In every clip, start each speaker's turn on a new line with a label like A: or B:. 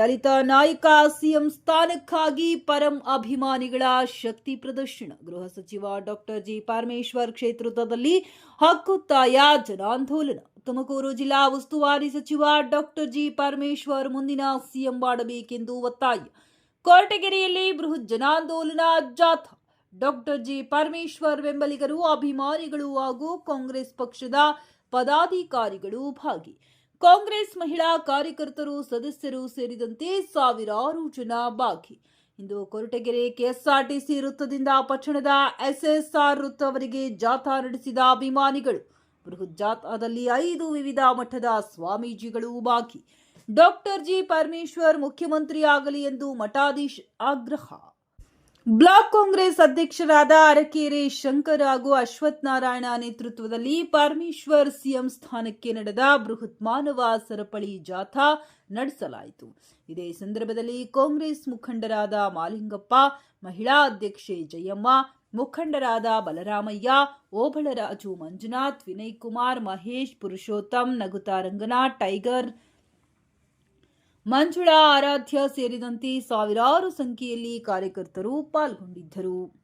A: ದಲಿತ ನಾಯಕ ಸಿಎಂ ಸ್ಥಾನಕ್ಕಾಗಿ ಪರಂ ಅಭಿಮಾನಿಗಳ ಶಕ್ತಿ ಪ್ರದರ್ಶನ. ಗೃಹ ಸಚಿವ ಡಾಕ್ಟರ್ ಜಿ. ಪರಮೇಶ್ವರ್ ಕ್ಷೇತ್ರದಲ್ಲಿ ಹಕ್ಕುತ್ತಾಯ ಜನಾಂದೋಲನ. ತುಮಕೂರು ಜಿಲ್ಲಾ ಉಸ್ತುವಾರಿ ಸಚಿವ ಡಾಕ್ಟರ್ ಜಿ. ಪರಮೇಶ್ವರ್ ಮುಂದಿನ ಸಿಎಂ ಮಾಡಬೇಕೆಂದು ಒತ್ತಾಯ. ಕೊರಟಗೆರೆಯಲ್ಲಿ ಬೃಹತ್ ಜನಾಂದೋಲನ ಜಾಥಾ. Doctor G. ಪರಮೇಶ್ವರ್ ಬೆಂಬಲಿಗರು, ಅಭಿಮಾನಿಗಳು ಹಾಗೂ ಕಾಂಗ್ರೆಸ್ ಪಕ್ಷದ ಪದಾಧಿಕಾರಿಗಳು ಭಾಗಿ. ಕಾಂಗ್ರೆಸ್ ಮಹಿಳಾ ಕಾರ್ಯಕರ್ತರು ಸದಸ್ಯರು ಸೇರಿದಂತೆ ಸಾವಿರಾರು ಜನ ಬಾಕಿ ಇಂದು ಕೊರಟಗೆರೆ ಕೆಎಸ್ಆರ್ಟಿಸಿ ವೃತ್ತದಿಂದ ಪಟ್ಟಣದ ಎಸ್ಎಸ್ಆರ್ ವೃತ್ತವರೆಗೆ ಜಾಥಾ ನಡೆಸಿದ ಅಭಿಮಾನಿಗಳು ಬೃಹತ್ ಜಾಥಾದಲ್ಲಿ ಐದು ವಿವಿಧ ಮಠದ ಸ್ವಾಮೀಜಿಗಳು ಬಾಕಿ ಡಾಕ್ಟರ್ ಜಿ ಪರಮೇಶ್ವರ್ ಮುಖ್ಯಮಂತ್ರಿ ಆಗಲಿ ಎಂದು ಮಠಾಧೀಶ್ ಆಗ್ರಹ. ಬ್ಲಾಕ್ ಕಾಂಗ್ರೆಸ್ ಅಧ್ಯಕ್ಷರಾದ ಅರಕೇರೆ ಶಂಕರ್ ಹಾಗೂ ಅಶ್ವಥ್ ನಾರಾಯಣ ನೇತೃತ್ವದಲ್ಲಿ ಪರಮೇಶ್ವರ್ ಸಿಎಂ ಸ್ಥಾನಕ್ಕೆ ನಡೆದ ಬೃಹತ್ ಮಾನವ ಸರಪಳಿ ಜಾಥಾ ನಡೆಸಲಾಯಿತು. ಇದೇ ಸಂದರ್ಭದಲ್ಲಿ ಕಾಂಗ್ರೆಸ್ ಮುಖಂಡರಾದ ಮಾಲಿಂಗಪ್ಪ, ಮಹಿಳಾ ಅಧ್ಯಕ್ಷೆ ಜಯಮ್ಮ, ಮುಖಂಡರಾದ ಬಲರಾಮಯ್ಯ, ಓಬಳರಾಜು ಮಂಜುನಾಥ್, ವಿನಯ್ ಕುಮಾರ್, ಮಹೇಶ್ ಪುರುಷೋತ್ತಮ್, ನಗುತಾ ರಂಗನಾಥ್, ಟೈಗರ್ ಮಂಜುಳಾ ಆರಾಧ್ಯ ಸೇರಿದಂತೆ ಸಾವಿರಾರು ಸಂಖ್ಯೆಯಲ್ಲಿ ಕಾರ್ಯಕರ್ತರು ಪಾಲ್ಗೊಂಡಿದ್ದರು.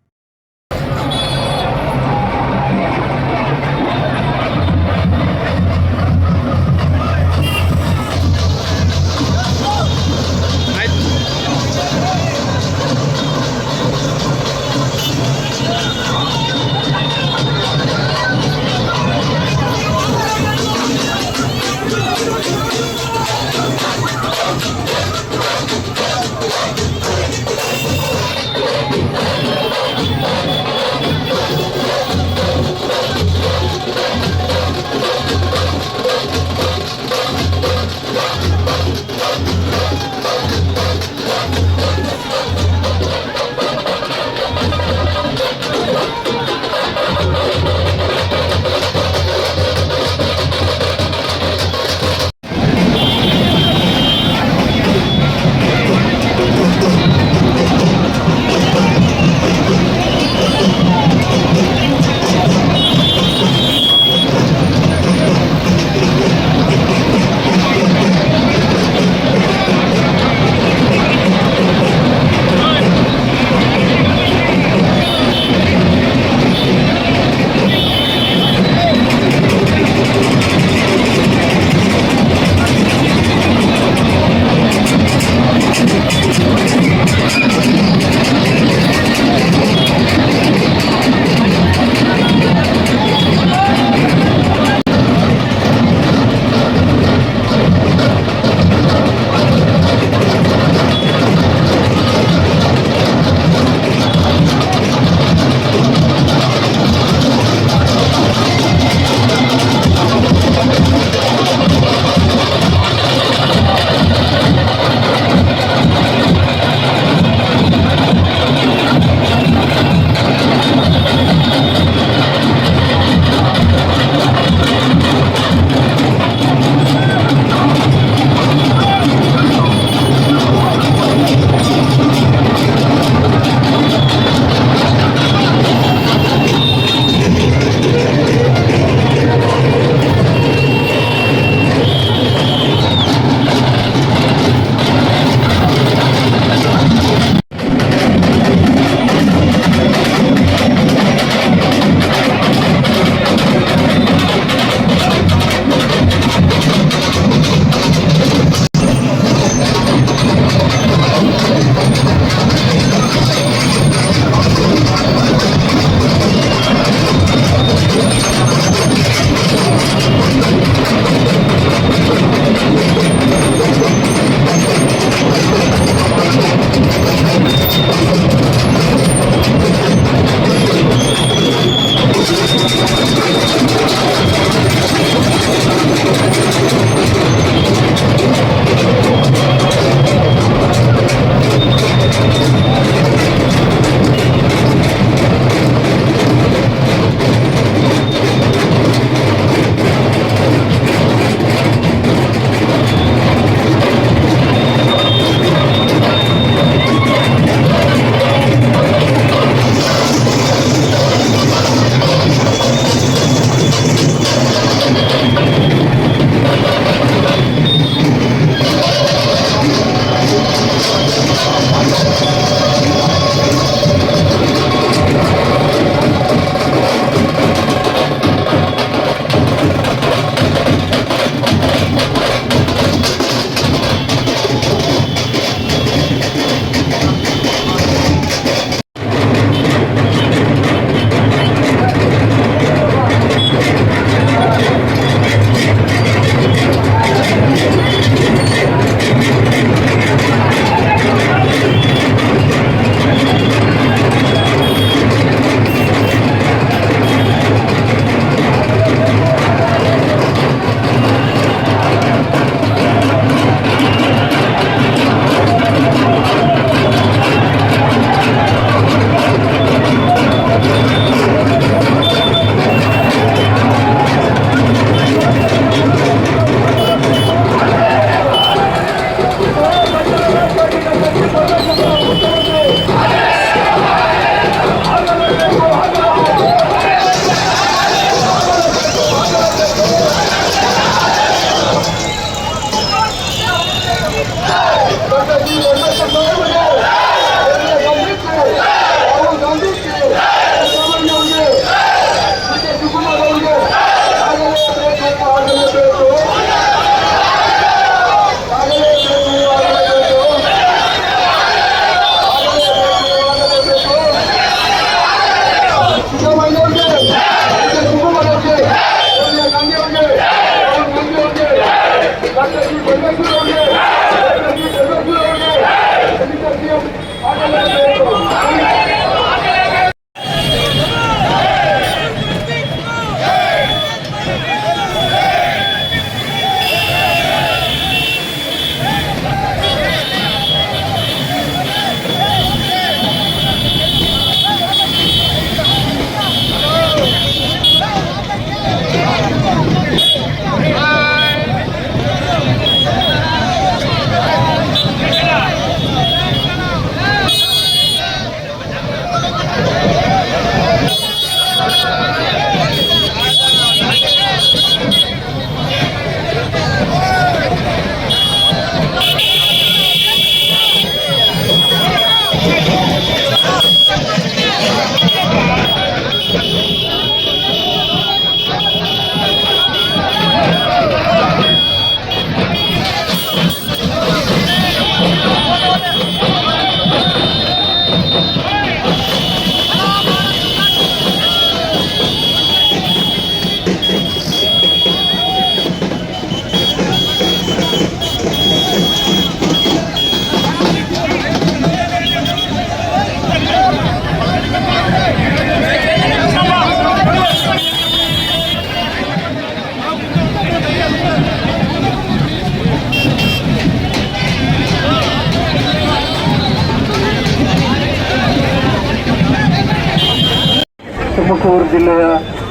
B: ತುಮಕೂರು ಜಿಲ್ಲೆಯ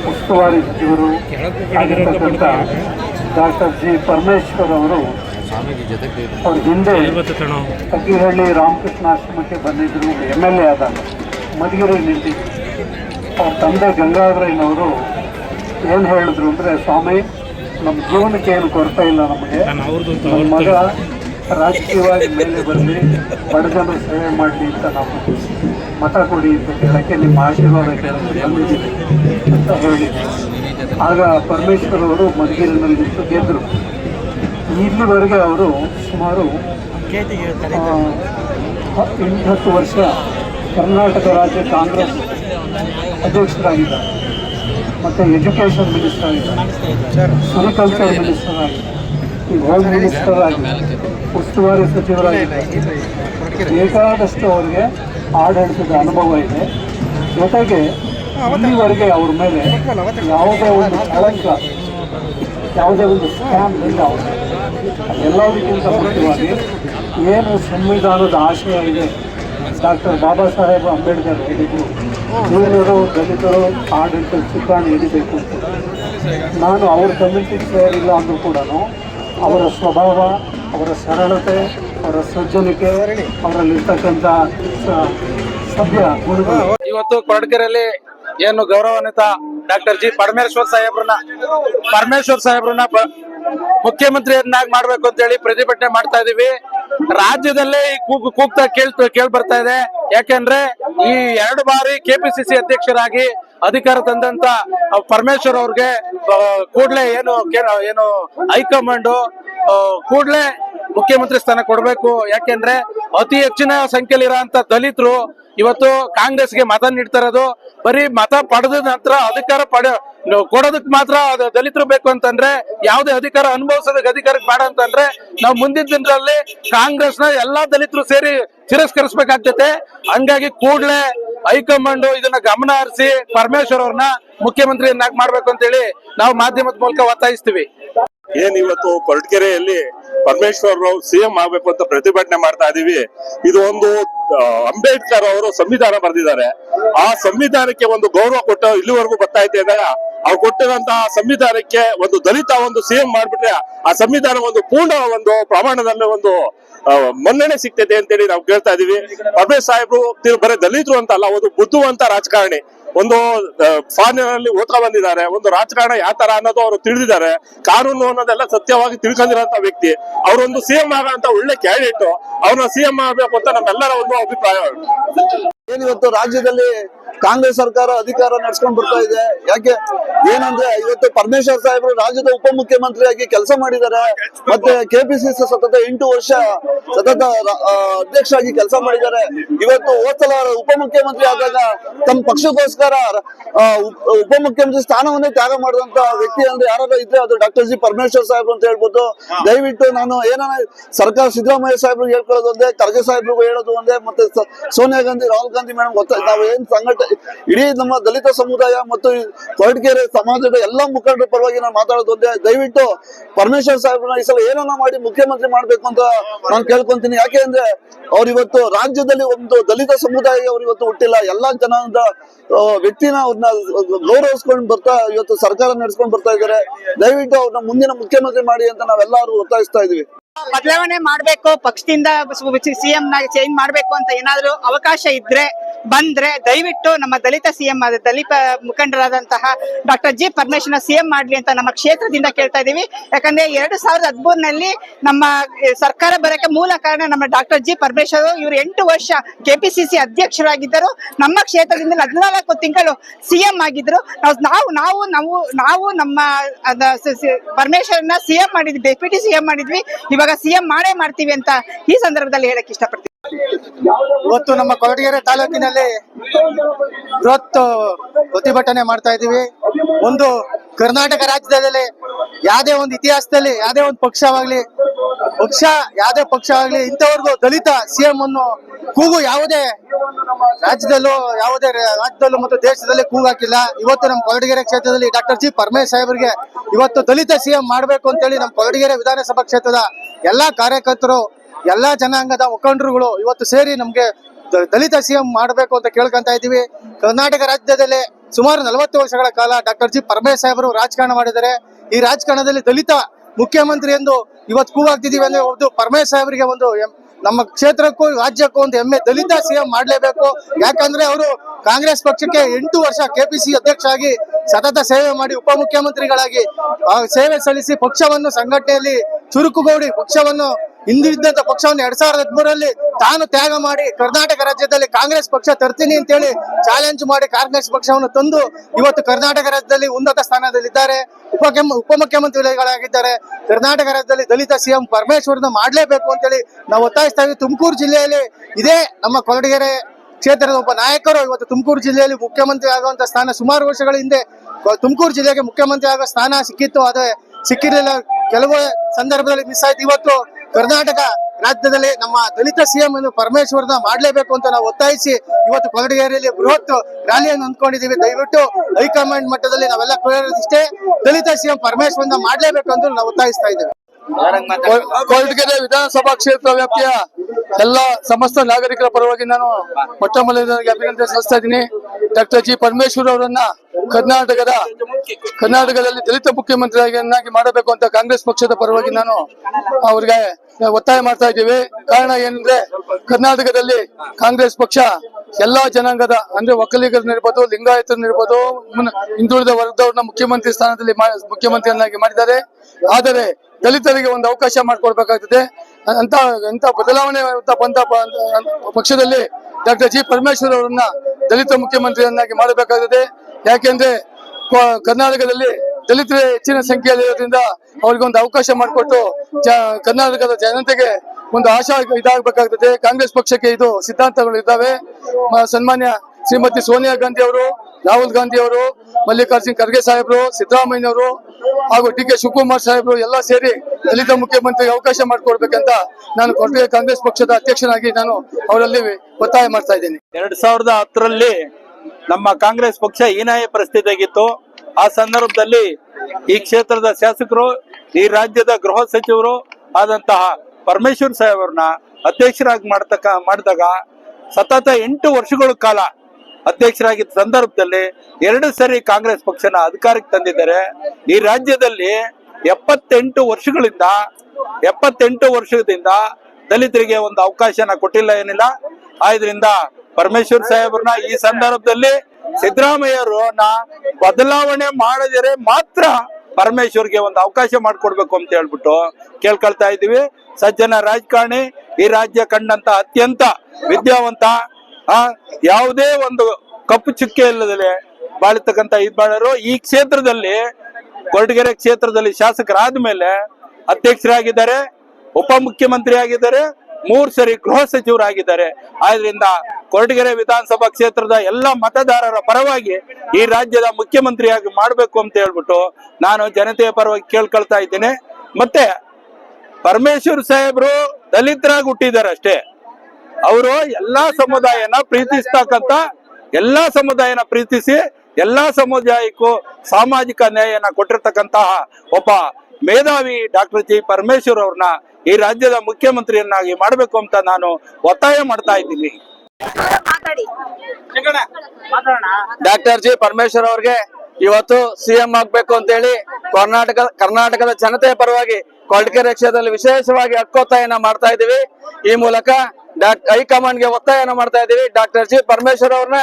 B: ಉಸ್ತುವಾರಿ ಸಚಿವರು ಆಗಿರ್ತಕ್ಕಂಥ ಡಾಕ್ಟರ್ ಜಿ ಪರಮೇಶ್ವರ್ ಅವರು ಅವ್ರ ಹಿಂದೆ ಕಗ್ಗಿಹಳ್ಳಿ ರಾಮಕೃಷ್ಣ ಆಶ್ರಮಕ್ಕೆ ಬಂದಿದ್ದರು ಎಂ ಎಲ್ ಎ ಆದಾಗ. ಮಧುಗಿರಿ ನಿಂತಿ ಅವ್ರ ತಂದೆ ಗಂಗಾಧರಯ್ಯನವರು ಏನು ಹೇಳಿದ್ರು ಅಂದರೆ ಸ್ವಾಮಿ ನಮ್ಮ ಜೀವನಕ್ಕೆ ಏನು ಕೊರತೆ ಇಲ್ಲ ನಮಗೆ. ನಮ್ಮ ಮಗ ರಾಜಕೀಯವಾಗಿ ಮೇಲೆ ಬರಲಿ ಬಡಜನ ಸೇವೆ ಮಾಡಲಿ ಅಂತ ನಾವು ಮತ ಕೊಡಿ ಅಂತ ಕೇಳಕ್ಕೆ ನಿಮ್ಮ ಆಶೀರ್ವಾದ ಬಂದಿದ್ದೀವಿ ಅಂತ ಹೇಳಿ. ಆಗ ಪರಮೇಶ್ವರ್ ಅವರು ಮಧುಗಿರಿನಲ್ಲಿ ನಿಂತು ಗೆದ್ದರು ಇಲ್ಲಿವರೆಗೆ ಅವರು ಸುಮಾರು ಎಂಟು ಎಂಟತ್ತು ವರ್ಷ ಕರ್ನಾಟಕ ರಾಜ್ಯ ಕಾಂಗ್ರೆಸ್ ಅಧ್ಯಕ್ಷರಾಗಿದ್ದಾರೆ. ಮತ್ತು ಎಜುಕೇಷನ್ ಮಿನಿಸ್ಟರ್ ಆಗಿದ್ದಾರೆ. ಅಗ್ರಿಕಲ್ಚರ್ ಮಿನಿಸ್ಟರ್ ಆಗಿದ್ದಾರೆ. ಈ ಹೋಮ್ ಮಿನಿಸ್ಟರ್ ಆಗಿ ಉಸ್ತುವಾರಿ ಸಚಿವರಾಗಿದ್ದಾರೆ. ಬೇಕಾದಷ್ಟು ಅವರಿಗೆ ಆಡಳಿತದ ಅನುಭವ ಇದೆ. ಜೊತೆಗೆ ಇಲ್ಲಿವರೆಗೆ ಅವ್ರ ಮೇಲೆ ಯಾವುದೇ ಒಂದು ಕಳಂಕ, ಯಾವುದೇ ಒಂದು ಸ್ಕ್ಯಾಮ್ ಇಲ್ಲ ಅವರು ಎಲ್ಲದಕ್ಕಿಂತ ಮುಖ್ಯವಾಗಿ ಏನು ಸಂವಿಧಾನದ ಆಶಯ ಇದೆ? ಡಾಕ್ಟರ್ ಬಾಬಾ ಸಾಹೇಬ್ ಅಂಬೇಡ್ಕರ್ ಹೇಳಿದ್ರು ದೀನರು ದಲಿತರು, ಆಡಳಿತ ಚುಕ್ಕಾಣಿ ಹಿಡಿಬೇಕು ಅಂತ. ನಾನು ಅವ್ರ ಕಮಿಟಿಗೆ ಸೇರಿಲ್ಲ ಅಂದರೂ ಕೂಡ ಅವರ ಸ್ವಭಾವ, ಅವರ ಸರಳತೆ ಅವರ ಸಜ್ಜನಿಕೆ ಅವರಲ್ಲಿರ್ತಕ್ಕಂಥ ಸಭ್ಯ
C: ಇವತ್ತು ಕೊರಟಗೆರೆಯಲ್ಲಿ ಏನು ಗೌರವಾನ್ವಿತ ಡಾಕ್ಟರ್ ಜಿ ಪರಮೇಶ್ವರ್ ಸಾಹೇಬ್ರನ್ನ ಪರಮೇಶ್ವರ್ ಸಾಹೇಬ್ರನ್ನ ಮುಖ್ಯಮಂತ್ರಿಯನ್ನಾಗಿ ಮಾಡ್ಬೇಕು ಅಂತ ಹೇಳಿ ಪ್ರತಿಭಟನೆ ಮಾಡ್ತಾ ಇದೀವಿ. ರಾಜ್ಯದಲ್ಲೇ ಈ ಕೂಗು ಕೂಗ್ತಾ ಕೇಳ್ ಕೇಳ್ ಬರ್ತಾ ಇದೆ. ಯಾಕೆಂದ್ರೆ ಈ ಎರಡು ಬಾರಿ ಕೆಪಿಸಿಸಿ ಅಧ್ಯಕ್ಷರಾಗಿ ಅಧಿಕಾರ ತಂದಂತ ಪರಮೇಶ್ವರ್ ಅವ್ರಿಗೆ ಕೂಡ್ಲೇ ಏನು ಏನು ಹೈಕಮಾಂಡ್ ಕೂಡ್ಲೇ ಮುಖ್ಯಮಂತ್ರಿ ಸ್ಥಾನ ಕೊಡಬೇಕು. ಯಾಕೆಂದ್ರೆ ಅತಿ ಹೆಚ್ಚಿನ ಸಂಖ್ಯೆಯಲ್ಲಿ ಇರೋಂತ ದಲಿತರು ಇವತ್ತು ಕಾಂಗ್ರೆಸ್ಗೆ ಮತ ನೀಡ್ತಾ ಇರೋದು. ಬರೀ ಮತ ಪಡೆದ ನಂತರ ಅಧಿಕಾರ ಪಡ, ಕೊಡೋದಕ್ ಮಾತ್ರ ದಲಿತರು ಬೇಕು ಅಂತಂದ್ರೆ, ಯಾವುದೇ ಅಧಿಕಾರ ಅನುಭವಿಸೋದಕ್ಕೆ ಅಧಿಕಾರಕ್ಕೆ ಬೇಡ ಅಂತಂದ್ರೆ, ನಾವು ಮುಂದಿನ ದಿನದಲ್ಲಿ ಕಾಂಗ್ರೆಸ್ನ ಎಲ್ಲಾ ದಲಿತರು ಸೇರಿ ತಿರಸ್ಕರಿಸಬೇಕಾಗ್ತೈತೆ. ಹಂಗಾಗಿ ಕೂಡಲೇ ಹೈಕಮಾಂಡ್ ಇದನ್ನ ಗಮನ ಹರಿಸಿ ಪರಮೇಶ್ವರ್ ಅವ್ರನ್ನ ಮುಖ್ಯಮಂತ್ರಿಯನ್ನಾಗಿ ಮಾಡ್ಬೇಕು ಅಂತೇಳಿ ನಾವು ಮಾಧ್ಯಮದ ಮೂಲಕ ಒತ್ತಾಯಿಸ್ತೀವಿ.
D: ಏನ್ ಇವತ್ತು ಕೊರಟಗೆರೆಯಲ್ಲಿ ಪರಮೇಶ್ವರ್ ರಾವ್ ಸಿಎಂ ಆಗ್ಬೇಕು ಅಂತ ಪ್ರತಿಭಟನೆ ಮಾಡ್ತಾ ಇದೀವಿ. ಇದು ಒಂದು ಅಂಬೇಡ್ಕರ್ ಅವರು ಸಂವಿಧಾನ ಬರೆದಿದ್ದಾರೆ. ಆ ಸಂವಿಧಾನಕ್ಕೆ ಒಂದು ಗೌರವ ಕೊಟ್ಟ ಇಲ್ಲಿವರೆಗೂ ಬರ್ತಾ ಇದೆ. ಅಂದಾಗ ಅವ್ರು ಕೊಟ್ಟಿರುವಂತಹ ಸಂವಿಧಾನಕ್ಕೆ ಒಂದು ದಲಿತ ಒಂದು ಸಿಎಂ ಮಾಡ್ಬಿಟ್ರೆ ಆ ಸಂವಿಧಾನ ಒಂದು ಪೂರ್ಣ ಒಂದು ಪ್ರಮಾಣದಲ್ಲಿ ಒಂದು ಮನ್ನಣೆ ಸಿಗ್ತದೆ ಅಂತೇಳಿ ನಾವು ಕೇಳ್ತಾ ಇದೀವಿ. ಪರಮೇಶ್ ಸಾಹೇಬ್ರು ಬರೀ ದಲಿತರು ಅಂತ ಅಲ್ಲ, ಒಂದು ಬುದ್ಧಿವಂತ ರಾಜಕಾರಣಿ. ಒಂದು ಫಾರಿನಲ್ಲಿ ಓದ್ತಾ ಬಂದಿದ್ದಾರೆ. ಒಂದು ರಾಜಕಾರಣ ಯಾವ ತರ ಅನ್ನೋದು ಅವರು ತಿಳಿದಿದ್ದಾರೆ. ಕಾನೂನು ಅನ್ನೋದೆಲ್ಲ ಸತ್ಯವಾಗಿ ತಿಳ್ಕೊಂಡಿರುವಂತ ವ್ಯಕ್ತಿ. ಅವರೊಂದು ಸಿಎಂ ಆಗ ಅಂತ ಒಳ್ಳೆ ಕ್ಯಾಂಡಿಡೇಟ್ ಅವ್ರನ್ನ ಸಿಎಂ ಆಗಬೇಕು ಅಂತ ನಮ್ಮೆಲ್ಲರ ಒಂದು ಅಭಿಪ್ರಾಯ
E: ಏನಿವತ್ತು ರಾಜ್ಯದಲ್ಲಿ ಕಾಂಗ್ರೆಸ್ ಸರ್ಕಾರ ಅಧಿಕಾರ ನಡ್ಸ್ಕೊಂಡ್ ಬರ್ತಾ ಇದೆ? ಯಾಕೆ? ಏನಂದ್ರೆ ಇವತ್ತು ಪರಮೇಶ್ವರ್ ಸಾಹೇಬ್ರು ರಾಜ್ಯದ ಉಪಮುಖ್ಯಮಂತ್ರಿಯಾಗಿ ಕೆಲಸ ಮಾಡಿದ್ದಾರೆ. ಮತ್ತೆ ಕೆಪಿಸಿಸಿ ಸತತ ಎಂಟು ವರ್ಷ ಸತತ ಅಧ್ಯಕ್ಷ ಆಗಿ ಕೆಲಸ ಮಾಡಿದ್ದಾರೆ. ಇವತ್ತು ಹೋದ್ಸಲ ಉಪಮುಖ್ಯಮಂತ್ರಿ ಆದಾಗ ತಮ್ಮ ಪಕ್ಷಕ್ಕೋಸ್ಕರ ಉಪಮುಖ್ಯಮಂತ್ರಿ ಸ್ಥಾನವನ್ನೇ ತ್ಯಾಗ ಮಾಡಿದಂತ ವ್ಯಕ್ತಿ ಅಂದ್ರೆ ಯಾರಾದ್ರೂ ಇದ್ರೆ ಅದು ಡಾಕ್ಟರ್ ಜಿ ಪರಮೇಶ್ವರ್ ಸಾಹೇಬ್ರು ಅಂತ ಹೇಳ್ಬೋದು. ದಯವಿಟ್ಟು ನಾನು ಏನಾರ ಸರ್ಕಾರ ಸಿದ್ದರಾಮಯ್ಯ ಸಾಹೇಬ್ರಿಗೆ ಹೇಳ್ಕೊಳ್ಳೋದು ಒಂದೇ, ಖರ್ಗೆ ಸಾಹೇಬ್ರಿಗೂ ಹೇಳೋದು ಒಂದೇ, ಮತ್ತೆ ಸೋನಿಯಾ ಗಾಂಧಿ, ರಾಹುಲ್ ಗಾಂಧಿ ಮೇಡಮ್ ಗೊತ್ತಾಯ್ತು ನಾವು ಏನ್ ಸಂಘಟ ಇಡೀ ನಮ್ಮ ದಲಿತ ಸಮುದಾಯ ಮತ್ತು ಕೊರಟಗೆರೆ ಸಮಾಜದ ಎಲ್ಲಾ ಮುಖಂಡರ ಪರವಾಗಿ ನಾನು ಮಾತಾಡೋದು ದಯವಿಟ್ಟು ಪರಮೇಶ್ವರ್ ಸಾಹೇಬ್ನ ಈ ಸಲ ಏನನ್ನ ಮಾಡಿ ಮುಖ್ಯಮಂತ್ರಿ ಮಾಡ್ಬೇಕು ಅಂತ ನಾನು ಕೇಳ್ಕೊಂತೀನಿ. ಯಾಕೆ ಅಂದ್ರೆ ಅವ್ರ ಇವತ್ತು ರಾಜ್ಯದಲ್ಲಿ ಒಂದು ದಲಿತ ಸಮುದಾಯ ಅವ್ರು ಇವತ್ತು ಹುಟ್ಟಿಲ್ಲ. ಎಲ್ಲಾ ಜನಾಂಗದ ಆ, ವ್ಯಕ್ತಿನ ಅವ್ರನ್ನ ಗೌರವಿಸ್ಕೊಂಡು ಬರ್ತಾ ಇವತ್ತು ಸರ್ಕಾರ ನಡೆಸ್ಕೊಂಡು ಬರ್ತಾ ಇದ್ದಾರೆ. ದಯವಿಟ್ಟು ಅವ್ರನ್ನ ಮುಂದಿನ ಮುಖ್ಯಮಂತ್ರಿ ಮಾಡಿ ಅಂತ ನಾವೆಲ್ಲರೂ ಒತ್ತಾಯಿಸ್ತಾ ಇದೀವಿ
F: ಬದಲಾವಣೆ ಮಾಡ್ಬೇಕು, ಪಕ್ಷದಿಂದ ಸಿಎಂ ಚೇಂಜ್ ಮಾಡ್ಬೇಕು ಅಂತ ಏನಾದ್ರು ಅವಕಾಶ ಇದ್ರೆ, ಬಂದ್ರೆ ದಯವಿಟ್ಟು ನಮ್ಮ ದಲಿತ ಸಿಎಂ ದಲಿತ ಮುಖಂಡರಾದಂತಹ ಡಾಕ್ಟರ್ ಜಿ ಪರಮೇಶ್ವರ ಸಿಎಂ ಮಾಡ್ಲಿ ಅಂತ ನಮ್ಮ ಕ್ಷೇತ್ರದಿಂದ ಕೇಳ್ತಾ ಇದೀವಿ. ಯಾಕಂದ್ರೆ ಎರಡು ಸಾವಿರದ ಹದಿಮೂರಿನಲ್ಲಿ ನಮ್ಮ ಸರ್ಕಾರ ಬರಕ್ಕೆ ಮೂಲ ಕಾರಣ ನಮ್ಮ ಡಾಕ್ಟರ್ ಜಿ ಪರಮೇಶ್ವರ್ ಇವರು ಎಂಟು ವರ್ಷ ಕೆಪಿಸಿಸಿ ಅಧ್ಯಕ್ಷರಾಗಿದ್ದರು. ನಮ್ಮ ಕ್ಷೇತ್ರದಿಂದ ಹದಿನಾಲ್ಕು ತಿಂಗಳು ಸಿಎಂ ಆಗಿದ್ರು. ನಾವು ನಾವು ನಾವು ನಾವು ನಮ್ಮ ಪರಮೇಶ್ವರನ ಸಿಎಂ ಮಾಡಿದ್ವಿ ಡೆಪ್ಯೂಟಿ ಸಿಎಂ ಮಾಡಿದ್ವಿ. ಸಿಎಂ ಮಾಡೇ ಮಾಡ್ತೀವಿ ಅಂತ ಈ ಸಂದರ್ಭದಲ್ಲಿ ಹೇಳಕ್ ಇಷ್ಟಪಡ್ತೀವಿ
G: ಇವತ್ತು ನಮ್ಮ ಕೊರಟಗೆರೆ ತಾಲೂಕಿನಲ್ಲಿ ಬೃಹತ್ ಪ್ರತಿಭಟನೆ ಮಾಡ್ತಾ ಇದೀವಿ ಒಂದು ಕರ್ನಾಟಕ ರಾಜ್ಯದಲ್ಲಿ ಯಾವುದೇ ಒಂದು ಇತಿಹಾಸದಲ್ಲಿ, ಯಾವುದೇ ಒಂದು ಪಕ್ಷವಾಗ್ಲಿ, ಪಕ್ಷ ಯಾವುದೇ ಪಕ್ಷ ಆಗ್ಲಿ ದಲಿತ ಸಿಎಂ ಅನ್ನು ಕೂಗು ಯಾವುದೇ ರಾಜ್ಯದಲ್ಲೂ ಯಾವುದೇ ರಾಜ್ಯದಲ್ಲೂ ಮತ್ತು ದೇಶದಲ್ಲಿ ಕೂಗಾಕಿಲ್ಲ ಇವತ್ತು ನಮ್ಮ ಕೊರಟಗೆರೆ ಕ್ಷೇತ್ರದಲ್ಲಿ ಡಾಕ್ಟರ್ ಜಿ ಪರಮೇಶ್ ಸಾಹೇಬರಿಗೆ ಇವತ್ತು ದಲಿತ ಸಿಎಂ ಮಾಡಬೇಕು ಅಂತೇಳಿ ನಮ್ಮ ಕೊರಟಗೆರೆ ವಿಧಾನಸಭಾ ಕ್ಷೇತ್ರದ ಎಲ್ಲಾ ಕಾರ್ಯಕರ್ತರು, ಎಲ್ಲಾ ಜನಾಂಗದ ಮುಖಂಡರುಗಳು ಇವತ್ತು ಸೇರಿ ನಮ್ಗೆ ದಲಿತ ಸಿಎಂ ಮಾಡಬೇಕು ಅಂತ ಕೇಳ್ಕೊಂತ ಇದ್ದೀವಿ. ಕರ್ನಾಟಕ ರಾಜ್ಯದಲ್ಲಿ ಸುಮಾರು ನಲವತ್ತು ವರ್ಷಗಳ ಕಾಲ ಡಾಕ್ಟರ್ ಜಿ ಪರಮೇಶ್ ಸಾಹೇಬರು ರಾಜಕಾರಣ ಮಾಡಿದ್ದಾರೆ. ಈ ರಾಜಕಾರಣದಲ್ಲಿ ದಲಿತ ಮುಖ್ಯಮಂತ್ರಿ ಎಂದು ಇವತ್ತು ಕೂವಾಗ್ತಿದ್ದೀವಿ ಅಂದ್ರೆ ಒಂದು ಪರಮೇಶ್ ಸಾಹೇಬರಿಗೆ ಒಂದು ನಮ್ಮ ಕ್ಷೇತ್ರಕ್ಕೂ ರಾಜ್ಯಕ್ಕೂ ಒಂದು ಹೆಮ್ಮೆ. ದಲಿತ ಸಿಎಂ ಮಾಡಲೇಬೇಕು. ಯಾಕಂದ್ರೆ ಅವರು ಕಾಂಗ್ರೆಸ್ ಪಕ್ಷಕ್ಕೆ ಎಂಟು ವರ್ಷ ಕೆಪಿಸಿ ಅಧ್ಯಕ್ಷ ಆಗಿ ಸತತ ಸೇವೆ ಮಾಡಿ ಉಪಮುಖ್ಯಮಂತ್ರಿಗಳಾಗಿ ಸೇವೆ ಸಲ್ಲಿಸಿ ಪಕ್ಷವನ್ನು ಸಂಘಟನೆಯಲ್ಲಿ ಚುರುಕುಗೌಡಿ ಪಕ್ಷವನ್ನು ಹಿಂದಿದ್ದಂತ ಪಕ್ಷವನ್ನು ಎರಡ್ ಸಾವಿರದ ಹದಿಮೂರರಲ್ಲಿ ತಾನು ತ್ಯಾಗ ಮಾಡಿ ಕರ್ನಾಟಕ ರಾಜ್ಯದಲ್ಲಿ ಕಾಂಗ್ರೆಸ್ ಪಕ್ಷ ತರ್ತೀನಿ ಅಂತೇಳಿ ಚಾಲೆಂಜ್ ಮಾಡಿ ಕಾಂಗ್ರೆಸ್ ಪಕ್ಷವನ್ನು ತಂದು ಇವತ್ತು ಕರ್ನಾಟಕ ರಾಜ್ಯದಲ್ಲಿ ಉನ್ನತ ಸ್ಥಾನದಲ್ಲಿದ್ದಾರೆ. ಉಪ ಉಪಮುಖ್ಯಮಂತ್ರಿಗಳಾಗಿದ್ದಾರೆ ಕರ್ನಾಟಕ ರಾಜ್ಯದಲ್ಲಿ ದಲಿತ ಸಿಎಂ ಪರಮೇಶ್ವರನ ಮಾಡಲೇಬೇಕು ಅಂತೇಳಿ ನಾವು ಒತ್ತಾಯಿಸ್ತಾ ಇದ್ದೀವಿ. ತುಮಕೂರು ಜಿಲ್ಲೆಯಲ್ಲಿ ಇದೇ ನಮ್ಮ ಕೊರಟಗೆರೆ ಕ್ಷೇತ್ರದ ಒಬ್ಬ ನಾಯಕರು ಇವತ್ತು ತುಮಕೂರು ಜಿಲ್ಲೆಯಲ್ಲಿ ಮುಖ್ಯಮಂತ್ರಿ ಆಗುವಂತ ಸ್ಥಾನ ಸುಮಾರು ವರ್ಷಗಳ ಹಿಂದೆ ತುಮಕೂರು ಜಿಲ್ಲೆಗೆ ಮುಖ್ಯಮಂತ್ರಿ ಆಗೋ ಸ್ಥಾನ ಸಿಕ್ಕಿತ್ತು. ಆದರೆ ಸಿಕ್ಕಿರಲಿಲ್ಲ. ಕೆಲವು ಸಂದರ್ಭದಲ್ಲಿ ಮಿಸ್ ಆಯ್ತು. ಇವತ್ತು ಕರ್ನಾಟಕ ರಾಜ್ಯದಲ್ಲಿ ನಮ್ಮ ದಲಿತ ಸಿಎಂ ಅನ್ನು ಪರಮೇಶ್ವರ್ನ ಮಾಡಲೇಬೇಕು ಅಂತ ನಾವು ಒತ್ತಾಯಿಸಿ ಇವತ್ತು ಕೊರಟಗೆರೆಯಲ್ಲಿ ಬೃಹತ್ ರ್ಯಾಲಿಯನ್ನು ಅಂದ್ಕೊಂಡಿದ್ದೀವಿ ದಯವಿಟ್ಟು ಹೈಕಮಾಂಡ್ ಮಟ್ಟದಲ್ಲಿ ನಾವೆಲ್ಲ ಕೋರಿರೋದಿಷ್ಟೇ ದಲಿತ ಸಿಎಂ ಪರಮೇಶ್ವರ್ನ ಮಾಡಲೇಬೇಕು ಅಂತ ನಾವು ಒತ್ತಾಯಿಸ್ತಾ ಇದ್ದೇವೆ.
H: ಕೊರಟಗೆರೆ ವಿಧಾನಸಭಾ ಕ್ಷೇತ್ರ ವ್ಯಾಪ್ತಿಯ ಎಲ್ಲ ಸಮಸ್ತ ನಾಗರಿಕರ ಪರವಾಗಿ ನಾನು ಮೊಟ್ಟ ಮೊದಲನೇದಾಗಿ ಅಭಿನಂದನೆ ಸಲ್ಲಿಸ್ತಾ ಇದ್ದೀನಿ. ಡಾಕ್ಟರ್ ಜಿ ಪರಮೇಶ್ವರ್ ಅವರನ್ನ ಕರ್ನಾಟಕದ ಕರ್ನಾಟಕದಲ್ಲಿ ದಲಿತ ಮುಖ್ಯಮಂತ್ರಿಯಾಗಿ ಮಾಡಬೇಕು ಅಂತ ಕಾಂಗ್ರೆಸ್ ಪಕ್ಷದ ಪರವಾಗಿ ನಾನು ಅವ್ರಿಗೆ ಒತ್ತಾಯ ಮಾಡ್ತಾ ಇದ್ದೀವಿ. ಕಾರಣ ಏನಂದ್ರೆ ಕರ್ನಾಟಕದಲ್ಲಿ ಕಾಂಗ್ರೆಸ್ ಪಕ್ಷ ಎಲ್ಲಾ ಜನಾಂಗದ ಅಂದ್ರೆ ಒಕ್ಕಲಿಗರನ್ನಿರ್ಬೋದು ಲಿಂಗಾಯತರನ್ನಿರ್ಬೋದು ಹಿಂದುಳಿದ ವರ್ಗದವ್ರನ್ನ ಮುಖ್ಯಮಂತ್ರಿ ಸ್ಥಾನದಲ್ಲಿ ಮುಖ್ಯಮಂತ್ರಿಯನ್ನಾಗಿ ಮಾಡಿದ್ದಾರೆ. ಆದರೆ ದಲಿತರಿಗೆ ಒಂದು ಅವಕಾಶ ಮಾಡಿಕೊಡ್ಬೇಕಾಗ್ತದೆ. ಅಂತ ಎಂತ ಬದಲಾವಣೆ ಅಂತ ಬಂದ ಪಕ್ಷದಲ್ಲಿ ಡಾಕ್ಟರ್ ಜಿ ಪರಮೇಶ್ವರ್ ಅವರನ್ನ ದಲಿತ ಮುಖ್ಯಮಂತ್ರಿಯನ್ನಾಗಿ ಮಾಡಬೇಕಾಗಿದೆ ಯಾಕೆಂದ್ರೆ ಕರ್ನಾಟಕದಲ್ಲಿ ದಲಿತರೇ ಹೆಚ್ಚಿನ ಸಂಖ್ಯೆಯಲ್ಲಿರೋದ್ರಿಂದ ಅವ್ರಿಗೆ ಒಂದು ಅವಕಾಶ ಮಾಡಿಕೊಟ್ಟು ಕರ್ನಾಟಕದ ಜನತೆಗೆ ಒಂದು ಆಶಾ ಇದಾಗಬೇಕಾಗ್ತದೆ. ಕಾಂಗ್ರೆಸ್ ಪಕ್ಷಕ್ಕೆ ಇದು ಸಿದ್ಧಾಂತಗಳು ಇದ್ದಾವೆ ಸನ್ಮಾನ್ಯ ಶ್ರೀಮತಿ ಸೋನಿಯಾ ಗಾಂಧಿ ಅವರು, ರಾಹುಲ್ ಗಾಂಧಿ ಅವರು, ಮಲ್ಲಿಕಾರ್ಜುನ್ ಖರ್ಗೆ ಸಾಹೇಬರು ಸಿದ್ದರಾಮಯ್ಯ ಅವರು ಹಾಗೂ ಡಿ ಕೆ ಶಿವಕುಮಾರ್ ಸಾಹೇಬರು ಎಲ್ಲ ಸೇರಿ ದಲಿತ ಮುಖ್ಯಮಂತ್ರಿಗೆ ಅವಕಾಶ ಮಾಡಿಕೊಡ್ಬೇಕಂತ ನಾನು ಕೊಟ್ಟಿಗೆ ಕಾಂಗ್ರೆಸ್ ಪಕ್ಷದ ಅಧ್ಯಕ್ಷನಾಗಿ ನಾನು ಅವರಲ್ಲಿ ಒತ್ತಾಯ ಮಾಡ್ತಾ ಇದ್ದೀನಿ.
I: ಎರಡ್ ಸಾವಿರದ ಹತ್ತರಲ್ಲಿ ನಮ್ಮ ಕಾಂಗ್ರೆಸ್ ಪಕ್ಷ ಹೀನಾಯ ಪರಿಸ್ಥಿತಿಯಾಗಿತ್ತು. ಆ ಸಂದರ್ಭದಲ್ಲಿ ಈ ಕ್ಷೇತ್ರದ ಶಾಸಕರು, ಈ ರಾಜ್ಯದ ಗೃಹ ಸಚಿವರು ಆದಂತಹ ಪರಮೇಶ್ವರ್ ಸಾಹೇಬ್ರನ್ನ ಅಧ್ಯಕ್ಷರಾಗಿ ಮಾಡ್ತಕ್ಕ, ಮಾಡಿದಾಗ ಸತತ ಎಂಟು ವರ್ಷಗಳ ಕಾಲ ಅಧ್ಯಕ್ಷರಾಗಿದ್ದ ಸಂದರ್ಭದಲ್ಲಿ ಎರಡು ಸರಿ ಕಾಂಗ್ರೆಸ್ ಪಕ್ಷನ ಅಧಿಕಾರಕ್ಕೆ ತಂದಿದ್ದಾರೆ. ಈ ರಾಜ್ಯದಲ್ಲಿ ಎಪ್ಪತ್ತೆಂಟು ವರ್ಷಗಳಿಂದ, ಎಪ್ಪತ್ತೆಂಟು ವರ್ಷದಿಂದ ದಲಿತರಿಗೆ ಒಂದು ಅವಕಾಶನ ಕೊಟ್ಟಿಲ್ಲ ಏನಿಲ್ಲ. ಆದ್ರಿಂದ ಪರಮೇಶ್ವರ್ ಸಾಹೇಬ್ರನ್ನ ಈ ಸಂದರ್ಭದಲ್ಲಿ ಸಿದ್ದರಾಮಯ್ಯರನ್ನ ಬದಲಾವಣೆ ಮಾಡದಿರೆ ಮಾತ್ರ ಪರಮೇಶ್ವರ್ಗೆ ಒಂದು ಅವಕಾಶ ಮಾಡಿಕೊಡ್ಬೇಕು ಅಂತ ಹೇಳ್ಬಿಟ್ಟು ಕೇಳ್ಕೊಳ್ತಾ ಇದ್ದೀವಿ. ಸಜ್ಜನ ರಾಜಕಾರಣಿ, ಈ ರಾಜ್ಯ ಕಂಡಂತ ಅತ್ಯಂತ ವಿದ್ಯಾವಂತ, ಆ, ಯಾವುದೇ ಒಂದು ಕಪ್ಪು ಚುಕ್ಕೆ ಇಲ್ಲದೆ ಬಾಳಿರ್ತಕ್ಕಂತ ಇದ್ ಈ ಕ್ಷೇತ್ರದಲ್ಲಿ, ಕೊರಟಗೆರೆ ಕ್ಷೇತ್ರದಲ್ಲಿ ಶಾಸಕರಾದ ಮೇಲೆ ಅಧ್ಯಕ್ಷರಾಗಿದ್ದಾರೆ ಉಪಮುಖ್ಯಮಂತ್ರಿ ಆಗಿದ್ದಾರೆ ಮೂರ್ ಸರಿ ಗೃಹ ಸಚಿವರಾಗಿದ್ದಾರೆ. ಆದ್ರಿಂದ ಕೊರಟಗೆರೆ ವಿಧಾನಸಭಾ ಕ್ಷೇತ್ರದ ಎಲ್ಲ ಮತದಾರರ ಪರವಾಗಿ ಈ ರಾಜ್ಯದ ಮುಖ್ಯಮಂತ್ರಿಯಾಗಿ ಮಾಡಬೇಕು ಅಂತ ಹೇಳ್ಬಿಟ್ಟು ನಾನು ಜನತೆಯ ಪರವಾಗಿ ಕೇಳ್ಕೊಳ್ತಾ ಇದ್ದೇನೆ. ಮತ್ತೆ ಪರಮೇಶ್ವರ್ ಸಾಹೇಬ್ರು ದಲಿತರಾಗಿ ಹುಟ್ಟಿದ್ದಾರೆ ಅಷ್ಟೇ ಅವರು ಎಲ್ಲಾ ಸಮುದಾಯನ ಪ್ರೀತಿಸ್ತಕ್ಕಂತ ಎಲ್ಲಾ ಸಮುದಾಯನ ಪ್ರೀತಿಸಿ, ಎಲ್ಲಾ ಸಮುದಾಯಕ್ಕೂ ಸಾಮಾಜಿಕ ನ್ಯಾಯನ ಕೊಟ್ಟಿರ್ತಕ್ಕಂತಹ ಒಬ್ಬ ಮೇಧಾವಿ ಡಾಕ್ಟರ್ ಜಿ ಪರಮೇಶ್ವರ್ ಅವ್ರನ್ನ ಈ ರಾಜ್ಯದ ಮುಖ್ಯಮಂತ್ರಿಯನ್ನಾಗಿ ಮಾಡಬೇಕು ಅಂತ ನಾನು ಒತ್ತಾಯ ಮಾಡ್ತಾ ಇದ್ದೀನಿ.
H: ಡಾಕ್ಟರ್ ಜಿ ಪರಮೇಶ್ವರ್ ಅವ್ರಿಗೆ ಇವತ್ತು ಸಿಎಂ ಆಗ್ಬೇಕು ಅಂತ ಹೇಳಿ ಕರ್ನಾಟಕ ಕರ್ನಾಟಕದ ಜನತೆಯ ಪರವಾಗಿ ಕೊಳ್ಕೆರೆ ಕ್ಷೇತ್ರದಲ್ಲಿ ವಿಶೇಷವಾಗಿ ಹಕ್ಕೊತ್ತಾಯನ ಮಾಡ್ತಾ ಇದ್ದೀವಿ. ಈ ಮೂಲಕ ಹೈಕಮಾಂಡ್ಗೆ ಒತ್ತಾಯನ ಮಾಡ್ತಾ ಇದ್ದೀವಿ. ಡಾಕ್ಟರ್ ಜಿ ಪರಮೇಶ್ವರ್ ಅವ್ರನ್ನ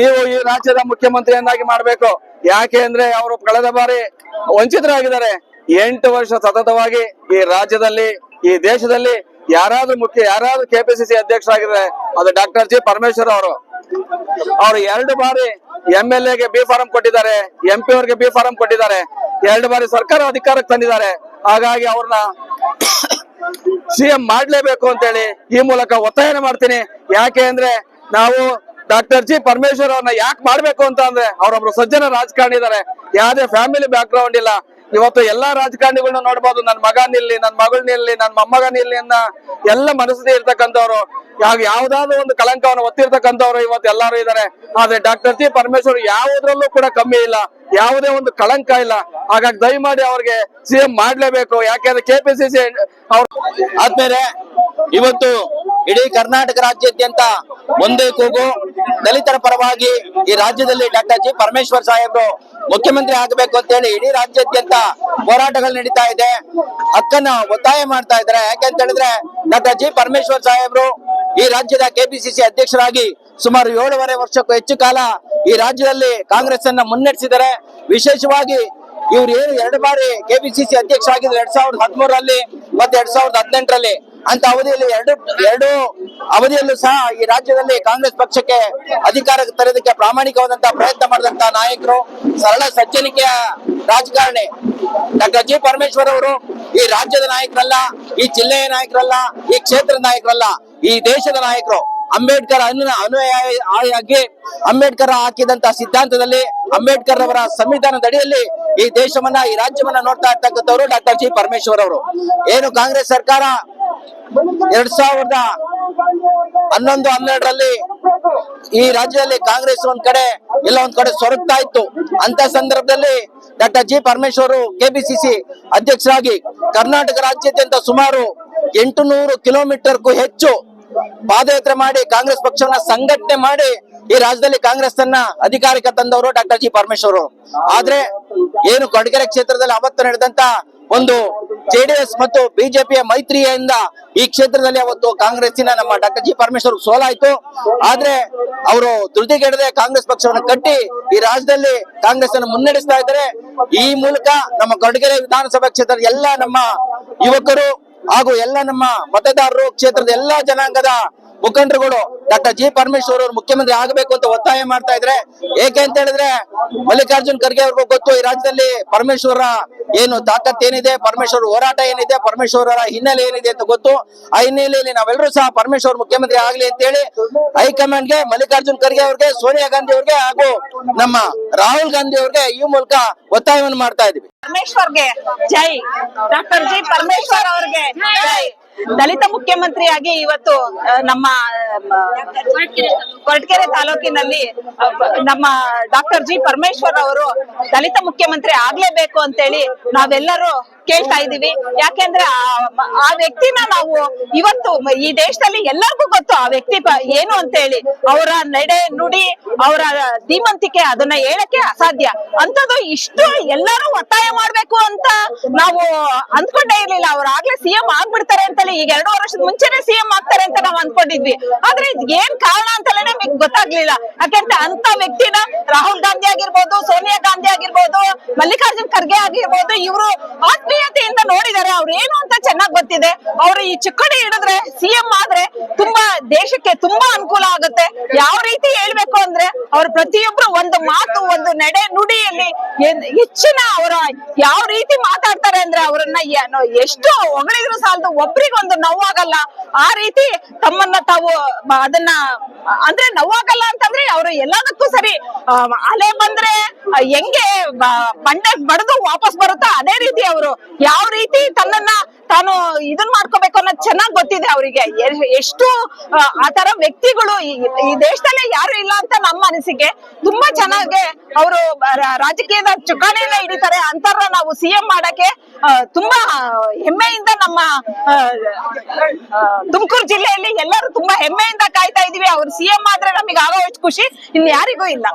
H: ನೀವು ಈ ರಾಜ್ಯದ ಮುಖ್ಯಮಂತ್ರಿಯನ್ನಾಗಿ ಮಾಡ್ಬೇಕು. ಯಾಕೆ ಅಂದ್ರೆ ಅವರು ಕಳೆದ ಬಾರಿ ವಂಚಿತರಾಗಿದ್ದಾರೆ. ಎಂಟು ವರ್ಷ ಸತತವಾಗಿ ಈ ರಾಜ್ಯದಲ್ಲಿ, ಈ ದೇಶದಲ್ಲಿ ಯಾರಾದ್ರೂ ಮುಖ್ಯ, ಯಾರಾದ್ರೂ ಕೆಪಿಸಿಸಿ ಅಧ್ಯಕ್ಷರಾಗಿದ್ದಾರೆ ಅದು ಡಾಕ್ಟರ್ ಜಿ ಪರಮೇಶ್ವರ್ ಅವರು. ಅವರು ಎರಡು ಬಾರಿ ಎಂ ಎಲ್ ಎಗೆ ಬಿ ಫಾರಂ ಕೊಟ್ಟಿದ್ದಾರೆ ಎಂ ಪಿ ಅವ್ರಿಗೆ ಬಿ ಫಾರಂ ಕೊಟ್ಟಿದ್ದಾರೆ, ಎರಡು ಬಾರಿ ಸರ್ಕಾರ ಅಧಿಕಾರಕ್ಕೆ ತಂದಿದ್ದಾರೆ. ಹಾಗಾಗಿ ಅವ್ರನ್ನ ಸಿಎಂ ಮಾಡ್ಲೇಬೇಕು ಅಂತೇಳಿ ಈ ಮೂಲಕ ಒತ್ತಾಯನ ಮಾಡ್ತೀನಿ. ಯಾಕೆ ಅಂದ್ರೆ ನಾವು ಡಾಕ್ಟರ್ ಜಿ ಪರಮೇಶ್ವರ್ ಅವ್ರನ್ನ ಯಾಕೆ ಮಾಡ್ಬೇಕು ಅಂತ ಅಂದ್ರೆ ಅವರೊಬ್ರು ಸಜ್ಜನ ರಾಜಕಾರಣಿ ಇದ್ದಾರೆ ಯಾವ್ದೇ ಫ್ಯಾಮಿಲಿ ಬ್ಯಾಕ್ ಗ್ರೌಂಡ್ ಇಲ್ಲ. ಇವತ್ತು ಎಲ್ಲಾ ರಾಜಕಾರಣಿಗಳನ್ನ ನೋಡ್ಬೋದು. ನನ್ ಮಗ ನನ್ ಮಗಳ್ ನಿಲ್ಲಿ, ನನ್ ಮೊಮ್ಮಗ ನಿಲ್ಲಿ ಅನ್ನ ಎಲ್ಲ ಮನಸ್ಥಿತಿ ಇರ್ತಕ್ಕಂಥವ್ರು. ಯಾವ ಯಾವ್ದಾದ್ರು ಒಂದು ಕಳಂಕವನ್ನು ಒತ್ತಿರ್ತಕ್ಕಂಥವ್ರು ಇವತ್ತು ಎಲ್ಲಾರು ಇದ್ದಾರೆ ಆದ್ರೆ ಡಾಕ್ಟರ್ ಜಿ ಪರಮೇಶ್ವರ್ ಯಾವುದ್ರಲ್ಲೂ ಕೂಡ ಕಮ್ಮಿ ಇಲ್ಲ. ಯಾವುದೇ ಒಂದು ಕಳಂಕ ಇಲ್ಲ. ಹಾಗಾಗಿ ದಯಮಾಡಿ ಅವ್ರಿಗೆ ಸಿಎಂ ಮಾಡ್ಲೇಬೇಕು. ಯಾಕೆಂದ್ರೆ ಕೆಪಿಸಿಸಿ ಅವ್ರು ಆದ್ಮೇಲೆ ಇವತ್ತು
J: ಇಡೀ ಕರ್ನಾಟಕ ರಾಜ್ಯಾದ್ಯಂತ ಒಂದೇ ಕೂಗು. ದಲಿತರ ಪರವಾಗಿ ಈ ರಾಜ್ಯದಲ್ಲಿ ಡಾಕ್ಟರ್ ಜಿ ಪರಮೇಶ್ವರ್ ಸಾಹೇಬ್ರು ಮುಖ್ಯಮಂತ್ರಿ ಆಗಬೇಕು ಅಂತ ಹೇಳಿ ಇಡೀ ರಾಜ್ಯಾದ್ಯಂತ ಹೋರಾಟಗಳು ನಡೀತಾ ಇದೆ. ಹಕ್ಕನ್ನ ಒತ್ತಾಯ ಮಾಡ್ತಾ ಇದ್ದಾರೆ. ಯಾಕೆಂತ ಹೇಳಿದ್ರೆ ಡಾಕ್ಟರ್ ಜಿ ಪರಮೇಶ್ವರ್ ಸಾಹೇಬ್ರು ಈ ರಾಜ್ಯದ ಕೆಪಿಸಿಸಿ ಅಧ್ಯಕ್ಷರಾಗಿ ಸುಮಾರು ಏಳುವರೆ ವರ್ಷಕ್ಕೂ ಹೆಚ್ಚು ಕಾಲ ಈ ರಾಜ್ಯದಲ್ಲಿ ಕಾಂಗ್ರೆಸ್ ಅನ್ನ ಮುನ್ನಡೆಸಿದರೆ ವಿಶೇಷವಾಗಿ ಇವ್ರು ಏನು ಎರಡು ಬಾರಿ ಕೆಪಿಸಿಸಿ ಅಧ್ಯಕ್ಷ ಆಗಿದ್ರು ಎರಡ್ ಸಾವಿರದ ಹದಿಮೂರರಲ್ಲಿ ಮತ್ತೆ ಎರಡ್ ಸಾವಿರದ ಹದಿನೆಂಟರಲ್ಲಿ. ಅಂತ ಅವಧಿಯಲ್ಲಿ ಎರಡು ಎರಡು ಅವಧಿಯಲ್ಲೂ ಸಹ ಈ ರಾಜ್ಯದಲ್ಲಿ ಕಾಂಗ್ರೆಸ್ ಪಕ್ಷಕ್ಕೆ ಅಧಿಕಾರಕ್ಕೆ ತರೋದಕ್ಕೆ ಪ್ರಾಮಾಣಿಕವಾದಂತಹ ಪ್ರಯತ್ನ ಮಾಡಿದಂತ ನಾಯಕರು ಸರಳ ಸಜ್ಜನಿಕೆಯ ರಾಜಕಾರಣಿ ಡಾಕ್ಟರ್ ಜಿ ಪರಮೇಶ್ವರ್ ಅವರು. ಈ ರಾಜ್ಯದ ನಾಯಕರಲ್ಲ, ಈ ಜಿಲ್ಲೆಯ ನಾಯಕರಲ್ಲ, ಈ ಕ್ಷೇತ್ರದ ನಾಯಕರಲ್ಲ, ಈ ದೇಶದ ನಾಯಕರು. ಅಂಬೇಡ್ಕರ್ ಅನು ಅನುಯಾಯಿಯಾಗಿ ಅಂಬೇಡ್ಕರ್ ಹಾಕಿದಂತ ಸಿದ್ಧಾಂತದಲ್ಲಿ ಅಂಬೇಡ್ಕರ್ ಅವರ ಸಂವಿಧಾನದ ಅಡಿಯಲ್ಲಿ ಈ ದೇಶವನ್ನ, ಈ ರಾಜ್ಯವನ್ನ ನೋಡ್ತಾ ಇರ್ತಕ್ಕಂಥವ್ರು ಡಾಕ್ಟರ್ ಜಿ ಪರಮೇಶ್ವರ್ ಅವರು. ಏನು ಕಾಂಗ್ರೆಸ್ ಸರ್ಕಾರ ಎರಡ್ ಸಾವಿರದ ಹನ್ನೊಂದು, ಹನ್ನೆರಡರಲ್ಲಿ ಈ ರಾಜ್ಯದಲ್ಲಿ ಕಾಂಗ್ರೆಸ್ ಒಂದ್ ಕಡೆ ಎಲ್ಲ ಒಂದ್ ಕಡೆ ಸೊರಗ್ತಾ ಇತ್ತು. ಅಂತ ಸಂದರ್ಭದಲ್ಲಿ ಡಾಕ್ಟರ್ ಜಿ ಪರಮೇಶ್ವರ್ ಕೆಪಿಸಿಸಿ ಅಧ್ಯಕ್ಷರಾಗಿ ಕರ್ನಾಟಕ ರಾಜ್ಯಾದ್ಯಂತ ಸುಮಾರು ಎಂಟು ನೂರು ಕಿಲೋಮೀಟರ್ಗೂ ಹೆಚ್ಚು ಪಾದಯಾತ್ರೆ ಮಾಡಿ ಕಾಂಗ್ರೆಸ್ ಪಕ್ಷವನ್ನ ಸಂಘಟನೆ ಮಾಡಿ ಈ ರಾಜ್ಯದಲ್ಲಿ ಕಾಂಗ್ರೆಸ್ ಅನ್ನ ಅಧಿಕಾರಕ್ಕೆ ತಂದವರು ಡಾಕ್ಟರ್ ಜಿ ಪರಮೇಶ್ವರ್ ಆದ್ರೆ ಏನು ಕೊಡಗೆರೆ ಕ್ಷೇತ್ರದಲ್ಲಿ ಅವತ್ತು ನಡೆದಂತ ಒಂದು ಜೆಡಿಎಸ್ ಮತ್ತು ಬಿಜೆಪಿಯ ಮೈತ್ರಿಯಿಂದ ಈ ಕ್ಷೇತ್ರದಲ್ಲಿ ಅವತ್ತು ಕಾಂಗ್ರೆಸ್ಸಿನ ನಮ್ಮ ಡಾಕ್ಟರ್ ಜಿ ಪರಮೇಶ್ವರ್ ಸೋಲಾಯ್ತು. ಆದ್ರೆ ಅವರು ಧೃತಿಗೆಡದೆ ಕಾಂಗ್ರೆಸ್ ಪಕ್ಷವನ್ನು ಕಟ್ಟಿ ಈ ರಾಜ್ಯದಲ್ಲಿ ಕಾಂಗ್ರೆಸ್ ಅನ್ನು ಮುನ್ನಡೆಸ್ತಾ ಇದ್ದಾರೆ. ಈ ಮೂಲಕ ನಮ್ಮ ಕೊಡಗೆರೆ ವಿಧಾನಸಭಾ ಕ್ಷೇತ್ರದ ಎಲ್ಲ ನಮ್ಮ ಯುವಕರು ಹಾಗೂ ಎಲ್ಲ ನಮ್ಮ ಮತದಾರರು ಕ್ಷೇತ್ರದ ಎಲ್ಲಾ ಜನಾಂಗದ ಮುಖಂಡರುಗಳು ಡಾಕ್ಟರ್ ಜಿ ಪರಮೇಶ್ವರ್ ಅವರು ಮುಖ್ಯಮಂತ್ರಿ ಆಗಬೇಕು ಅಂತ ಒತ್ತಾಯ ಮಾಡ್ತಾ ಇದ್ರೆ, ಏಕೆ ಅಂತ ಹೇಳಿದ್ರೆ ಮಲ್ಲಿಕಾರ್ಜುನ್ ಖರ್ಗೆ ಅವ್ರಿಗೂ ಗೊತ್ತು, ಈ ರಾಜ್ಯದಲ್ಲಿ ಪರಮೇಶ್ವರ ಏನು ತಾಕತ್ ಏನಿದೆ, ಪರಮೇಶ್ವರ್ ಹೋರಾಟ ಏನಿದೆ, ಪರಮೇಶ್ವರರ ಹಿನ್ನೆಲೆ ಏನಿದೆ ಅಂತ ಗೊತ್ತು. ಆ ಹಿನ್ನೆಲೆಯಲ್ಲಿ ನಾವೆಲ್ಲರೂ ಸಹ ಪರಮೇಶ್ವರ್ ಮುಖ್ಯಮಂತ್ರಿ ಆಗ್ಲಿ ಅಂತ ಹೇಳಿ ಹೈಕಮಾಂಡ್ಗೆ ಮಲ್ಲಿಕಾರ್ಜುನ್ ಖರ್ಗೆ ಅವ್ರಿಗೆ, ಸೋನಿಯಾ ಗಾಂಧಿ ಅವ್ರಿಗೆ ಹಾಗೂ ನಮ್ಮ ರಾಹುಲ್ ಗಾಂಧಿ ಅವ್ರಿಗೆ ಈ ಮೂಲಕ ಒತ್ತಾಯವನ್ನು ಮಾಡ್ತಾ ಇದೀವಿ
K: ಪರಮೇಶ್ವರ್ಗೆ ಜೈ. ಡಾಕ್ಟರ್ ಜಿ ಪರಮೇಶ್ವರ್ ಅವ್ರಿಗೆ ಜೈ. ದಲಿತ ಮುಖ್ಯಮಂತ್ರಿಯಾಗಿ ಇವತ್ತು ನಮ್ಮ ಕೊರಟಗೆರೆ ತಾಲೂಕಿನಲ್ಲಿ ನಮ್ಮ ಡಾಕ್ಟರ್ ಜಿ ಪರಮೇಶ್ವರ್ ಅವರು ದಲಿತ ಮುಖ್ಯಮಂತ್ರಿ ಆಗ್ಲೇಬೇಕು ಅಂತೇಳಿ ನಾವೆಲ್ಲರೂ ಕೇಳ್ತಾ ಇದೀವಿ ಯಾಕೆಂದ್ರೆ ಆ- ವ್ಯಕ್ತಿನ ನಾವು ಇವತ್ತು ಈ ದೇಶದಲ್ಲಿ ಎಲ್ಲರಿಗೂ ಗೊತ್ತು ಆ ವ್ಯಕ್ತಿ ಏನು ಅಂತ ಹೇಳಿ ಅವರ ನಡೆ ನುಡಿ, ಅವರ ಧೀಮಂತಿಕೆ ಅದನ್ನ ಹೇಳಕ್ಕೆ ಅಸಾಧ್ಯ. ಅಂತದ್ದು ಇಷ್ಟು ಎಲ್ಲರೂ ಒತ್ತಾಯ ಮಾಡ್ಬೇಕು ಅಂತ ನಾವು ಅಂದ್ಕೊಂಡೇ ಇರ್ಲಿಲ್ಲ. ಅವ್ರು ಆಗ್ಲೇ ಸಿಎಂ ಆಗ್ಬಿಡ್ತಾರೆ ಅಂತಲೇ ಈಗ ಎರಡು ವರ್ಷದ ಮುಂಚೆನೆ ಸಿಎಂ ಆಗ್ತಾರೆ ಅಂತ ನಾವು ಅನ್ಕೊಂಡಿದ್ವಿ ಆದ್ರೆ ಏನ್ ಕಾರಣ ಅಂತಲೇ ಗೊತ್ತಾಗ್ಲಿಲ್ಲ. ಯಾಕೆಂದ್ರೆ ಅಂತ ವ್ಯಕ್ತಿನ ರಾಹುಲ್ ಗಾಂಧಿ ಆಗಿರ್ಬೋದು, ಸೋನಿಯಾ ಗಾಂಧಿ ಆಗಿರ್ಬೋದು, ಮಲ್ಲಿಕಾರ್ಜುನ್ ಖರ್ಗೆ ಆಗಿರ್ಬೋದು, ಇವರು ಆತ್ಮೀಯತೆಯಿಂದ ನೋಡಿದ್ದಾರೆ ಅವ್ರು ಏನು ಅಂತ ಚೆನ್ನಾಗ್ ಗೊತ್ತಿದೆ. ಅವ್ರು ಈ ಚಿಕ್ಕಡಿ ಹಿಡಿದ್ರೆ ಸಿಎಂ ಆದ್ರೆ ತುಂಬಾ ದೇಶಕ್ಕೆ ತುಂಬಾ ಅನುಕೂಲ ಆಗುತ್ತೆ. ಯಾವ ರೀತಿ ಹೇಳ್ಬೇಕು ಅಂದ್ರೆ ಅವ್ರ ಪ್ರತಿಯೊಬ್ರು ಒಂದು ಮಾತು, ಒಂದು ನಡೆ, ನುಡಿಯಲ್ಲಿ ಹೆಚ್ಚಿನ ಅವರ ಯಾವ ರೀತಿ ಮಾತಾಡ್ತಾರೆ ಅಂದ್ರೆ ಅವರನ್ನ ಎಷ್ಟು ಹೊಗಳಿದ್ರು ಸಾಲದು ಒಬ್ರಿಗೊಂದು ನೋವಾಗಲ್ಲ. ಆ ರೀತಿ ತಮ್ಮನ್ನ ತಾವು ಅದನ್ನ ಅಂದ್ರೆ ನೋವಾಗಲ್ಲ ಅಂತಂದ್ರೆ ಅವರು ಎಲ್ಲದಕ್ಕೂ ಸರಿ. ಅಲೆ ಬಂದ್ರೆ ಹೆಂಗೆ ಬಂಡೆ ಬಡದು ವಾಪಸ್ ಬರುತ್ತೋ? ಅದೇ ರೀತಿ ಅವರು. ಯಾವ ರೀತಿ ತನ್ನನ್ನ ತಾನು ಇದನ್ ಮಾಡ್ಕೋಬೇಕು ಅನ್ನೋದು ಚೆನ್ನಾಗ್ ಗೊತ್ತಿದೆ ಅವರಿಗೆ. ಎಷ್ಟು ಆ, ತರ ವ್ಯಕ್ತಿಗಳು ಈ ದೇಶದಲ್ಲೇ ಯಾರು ಇಲ್ಲ ಅಂತ ನಮ್ಮ ಅನಿಸಿಕೆ. ತುಂಬಾ ಚೆನ್ನಾಗಿ ಅವರು ರಾಜಕೀಯದ ಚುಕ್ಕಾಣಿಯನ್ನ ಹಿಡಿತಾರೆ. ಅಂತಾರ ನಾವು ಸಿಎಂ ಮಾಡಕ್ಕೆ ತುಂಬಾ ಹೆಮ್ಮೆಯಿಂದ ನಮ್ಮ ತುಮಕೂರು ಜಿಲ್ಲೆಯಲ್ಲಿ ಎಲ್ಲರೂ ತುಂಬಾ ಹೆಮ್ಮೆಯಿಂದ ಕಾಯ್ತಾ ಇದೀವಿ. ಅವ್ರು ಸಿಎಂ ಆದ್ರೆ ನಮಗೆ ಆಗೋ ಖುಷಿ ಇನ್ ಯಾರಿಗೂ ಇಲ್ಲ.